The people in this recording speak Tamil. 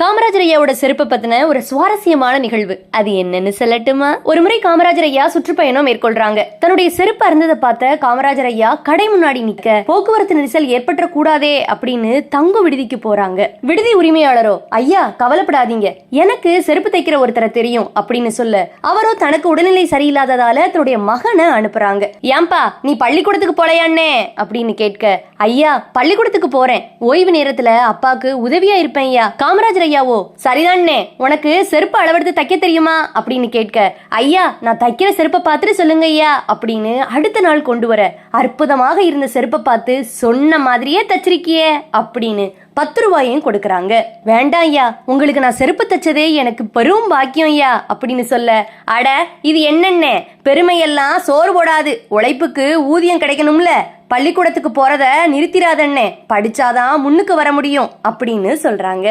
காமராஜர் ஐயாவோட செருப்பை பத்தின ஒரு சுவாரஸ்யமான நிகழ்வு. அது என்னன்னு சொல்லட்டுமா? ஒரு முறை காமராஜர் ஐயா சுற்றுப்பயணம் மேற்கொள்றாங்க. தன்னுடைய செருப்பு அருந்ததை பார்த்த காமராஜர் ஐயா கடை முன்னாடி நிக்க போக்குவரத்து நெரிசல் ஏற்பட்ட கூடாதே அப்படின்னு தங்கு விடுதிக்கு போறாங்க. விடுதி உரிமையாளரோ ஐயா கவலைப்படாதீங்க. எனக்கு செருப்பு தைக்கிற ஒருத்தரை தெரியும் அப்படின்னு சொல்ல அவரோ தனக்கு உடல்நிலை சரியில்லாததால தன்னுடைய மகனை அனுப்புறாங்க. ஏன்பா நீ பள்ளிக்கூடத்துக்கு போலையாண்ணே அப்படின்னு கேட்க ஐயா பள்ளிக்கூடத்துக்கு போறேன். ஓய்வு நேரத்துல அப்பாக்கு உதவியா இருப்பேன் ஐயா. காமராஜர் ஐயாவோ சரிதானே. உனக்கு செருப்பு அளவெடுத்து தைக்க தெரியுமா? அப்படின்னு கேட்க ஐயா நான் தைக்கிற செருப்பை பார்த்துட்டு சொல்லுங்க ஐயா அப்படின்னு அடுத்த நாள் கொண்டு வர அற்புதமாக இருந்த செருப்பை பார்த்து சொன்ன மாதிரியே தச்சிருக்கியே அப்படின்னு பத்து ரூபாயும் கொடுக்கறாங்க. வேண்டாம் ஐயா உங்களுக்கு நான் செருப்பு தச்சதே எனக்கு பெரும் பாக்கியம் ஐயா அப்படின்னு சொல்ல அட இது என்னென்ன? பெருமையெல்லாம் சோறு போடாது. உழைப்புக்கு ஊதியம் கிடைக்கணும்ல. பள்ளிக்கூடத்துக்கு போறத நிறுத்திராதண்ணே. படிச்சாதான் முன்னுக்கு வர முடியும் அப்படின்னு சொல்றாங்க.